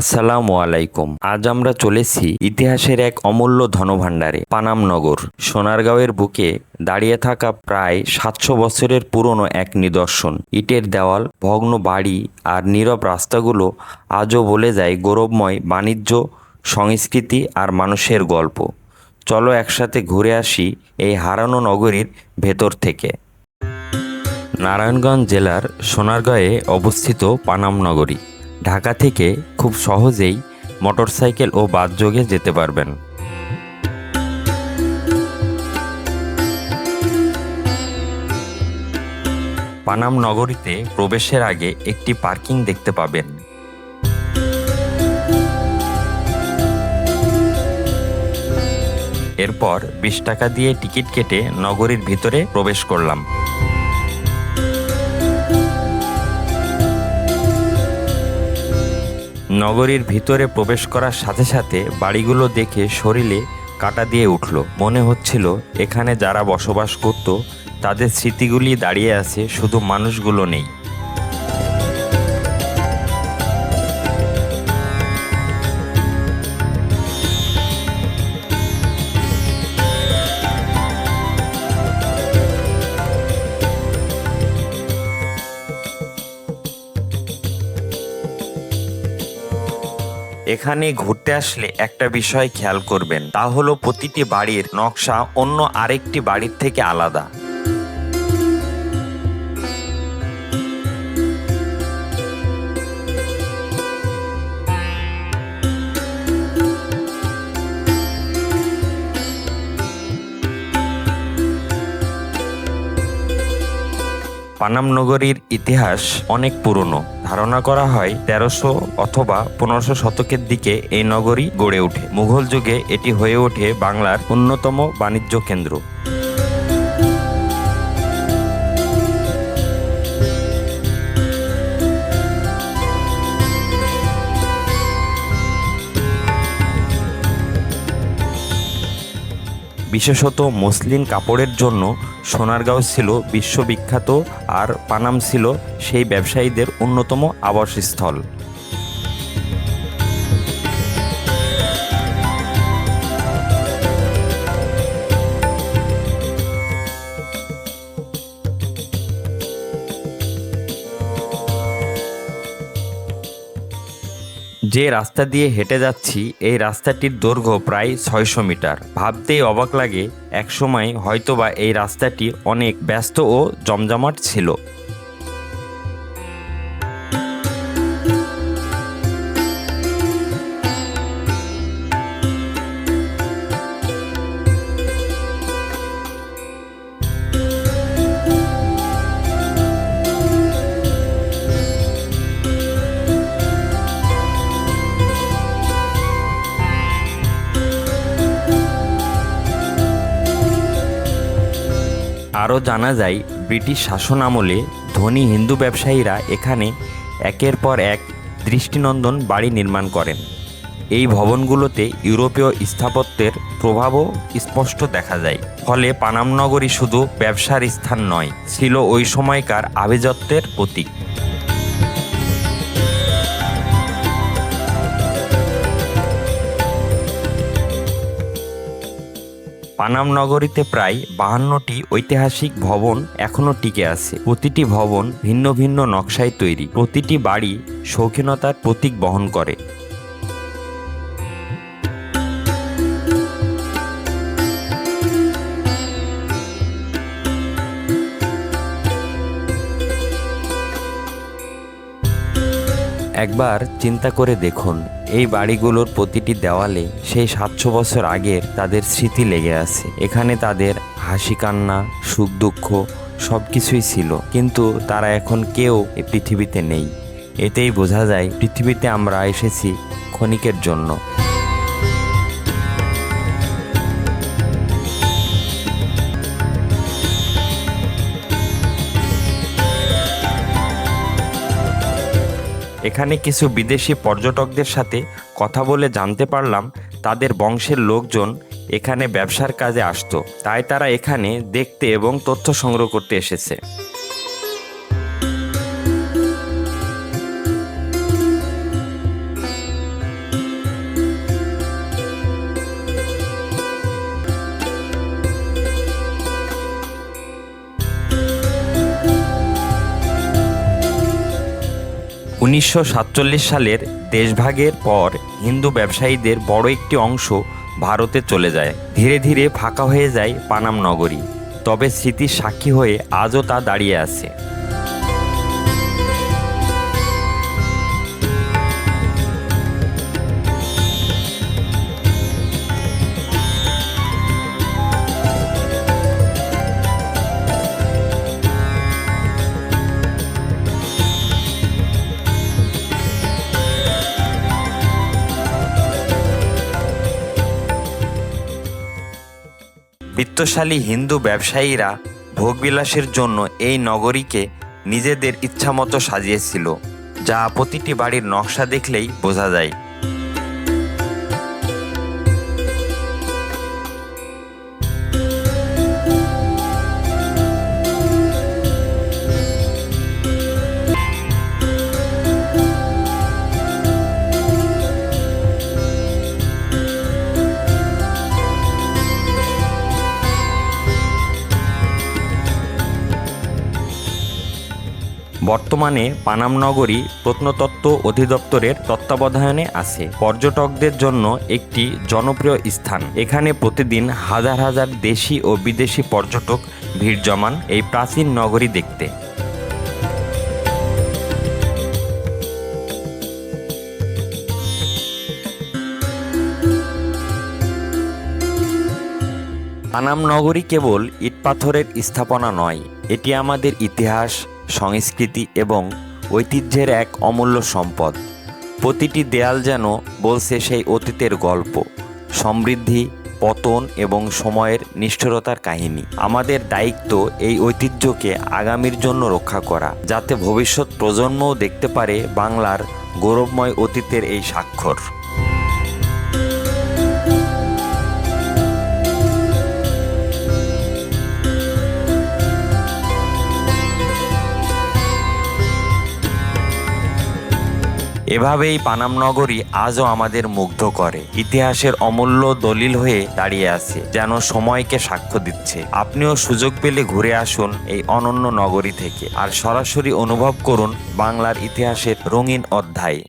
আসসালামু আলাইকুম। আজ আমরা চলেছি ইতিহাসের এক অমূল্য ধনভাণ্ডারে, পানামনগর। সোনারগাঁওয়ের বুকে দাঁড়িয়ে থাকা প্রায় সাতশো বছরের পুরনো এক নিদর্শন। ইটের দেওয়াল, ভগ্ন বাড়ি আর নীরব রাস্তাগুলো আজও বলে যায় গৌরবময় বাণিজ্য, সংস্কৃতি আর মানুষের গল্প। চলো একসাথে ঘুরে আসি এই হারানো নগরীর ভেতর থেকে। নারায়ণগঞ্জ জেলার সোনারগাঁয়ে অবস্থিত পানাম নগরী ঢাকা থেকে খুব সহজেই মোটরসাইকেল ও বাস যোগে যেতে পারবেন। পানাম নগরীতে প্রবেশের আগে একটি পার্কিং দেখতে পাবেন। এরপর বিশ টাকা দিয়ে টিকিট কেটে নগরীর ভিতরে প্রবেশ করলাম। নগরীর ভিতরে প্রবেশ করার সাথে সাথে বাড়িগুলো দেখে শরীরে কাটা দিয়ে উঠল। মনে হচ্ছিল এখানে যারা বসবাস করত, তাদের স্মৃতিগুলি দাঁড়িয়ে আছে, শুধু মানুষগুলো নেই। এখানে ঘুরতে আসলে একটা বিষয় খেয়াল করবেন। তা হলো প্রতিটি বাড়ির নকশা অন্য আরেকটি বাড়ির থেকে আলাদা। পানাম নগরীর ইতিহাস অনেক পুরনো। ধারণা করা হয় তেরোশো অথবা পনেরোশো শতকের দিকে এই নগরী গড়ে ওঠে। মুঘল যুগে এটি হয়ে ওঠে বাংলার অন্যতম বাণিজ্য কেন্দ্র। বিশেষত মসলিন কাপড়ের জন্য সোনারগাঁও ছিল বিশ্ববিখ্যাত আর পানাম ছিল সেই ব্যবসায়ীদের অন্যতম আবাসস্থল। যে রাস্তা দিয়ে হেঁটে যাচ্ছি, এই রাস্তাটির দৈর্ঘ্য প্রায় ছয়শো মিটার। ভাবতেই অবাক লাগে, একসময় হয়তোবা এই রাস্তাটি অনেক ব্যস্ত ও জমজমাট ছিল। আরও জানা যায়, ব্রিটিশ শাসন আমলে ধনী হিন্দু ব্যবসায়ীরা এখানে একের পর এক দৃষ্টিনন্দন বাড়ি নির্মাণ করেন। এই ভবনগুলোতে ইউরোপীয় স্থাপত্যের প্রভাবও স্পষ্ট দেখা যায়। ফলে পানাম নগরী শুধু ব্যবসার স্থান নয়, ছিল ওই সময়কার আভিজাত্যের প্রতীক। পানাম নগরীতে প্রায় বাহান্নটি ঐতিহাসিক ভবন এখনও টিকে আছে। প্রতিটি ভবন ভিন্ন ভিন্ন নকশায় তৈরি। প্রতিটি বাড়ি শৌখিনতার প্রতীক বহন করে। একবার চিন্তা করে দেখুন। এই বাড়িগুলোর প্রতিটি দেওয়ালে সেই সাতশো বছর আগের তাদের স্মৃতি লেগে আছে। এখানে তাদের হাসি কান্না, সুখ দুঃখ সব কিছুই ছিল। কিন্তু তারা এখন কেউ এই পৃথিবীতে নেই। এতেই বোঝা যায় পৃথিবীতে আমরা এসেছি ক্ষণিকের জন্য। এখানে কিছু বিদেশি পর্যটকদের সাথে কথা বলে জানতে পারলাম তাদের বংশের লোকজন এখানে ব্যবসার কাজে আসতো। তাই তারা এখানে দেখতে এবং তথ্য সংগ্রহ করতে এসেছে। উনিশশো সাতচল্লিশ সালের দেশভাগের পর হিন্দু ব্যবসায়ীদের বড় একটি অংশ ভারতে চলে যায়। ধীরে ধীরে ফাঁকা হয়ে যায় পানাম নগরী। তবে স্মৃতির সাক্ষী হয়ে আজও তা দাঁড়িয়ে আছে। বিত্তশালী হিন্দু ব্যবসায়ীরা ভোগবিলাসের জন্য এই নগরীকে নিজেদের ইচ্ছামতো সাজিয়েছিল, যা প্রতিটি বাড়ির নকশা দেখলেই বোঝা যায়। বর্তমানে পানাম নগরী প্রত্নতত্ত্ব অধিদপ্তরের তত্ত্বাবধানে আছে। পর্যটকদের জন্য একটি জনপ্রিয় স্থান। এখানে প্রতিদিন হাজার হাজার দেশি ও বিদেশি পর্যটক ভিড় জমান এই প্রাচীন নগরী দেখতে। পানাম নগরী কেবল ইটপাথরের স্থাপনা নয়, এটি আমাদের ইতিহাস সংস্কৃতি এবং ঐতিহ্যের এক অমূল্য সম্পদ। প্রতিটি দেয়াল যেন বলছে সেই অতীতের গল্প, সমৃদ্ধি, পতন এবং সময়ের নিষ্ঠুরতার কাহিনী। আমাদের দায়িত্ব এই ঐতিহ্যকে আগামীর জন্য রক্ষা করা, যাতে ভবিষ্যৎ প্রজন্মও দেখতে পারে বাংলার গৌরবময় অতীতের এই স্বাক্ষর। এভাবেই পানাম নগরী আজও আমাদের মুগ্ধ করে। ইতিহাসের অমূল্য দলিল হয়ে দাঁড়িয়ে আছে, যেন সময়কে সাক্ষ্য দিচ্ছে। আপনিও সুযোগ পেলে ঘুরে আসুন এই অনন্য নগরী থেকে। আর সরাসরি অনুভব করুন বাংলার ইতিহাসের রঙিন অধ্যায়।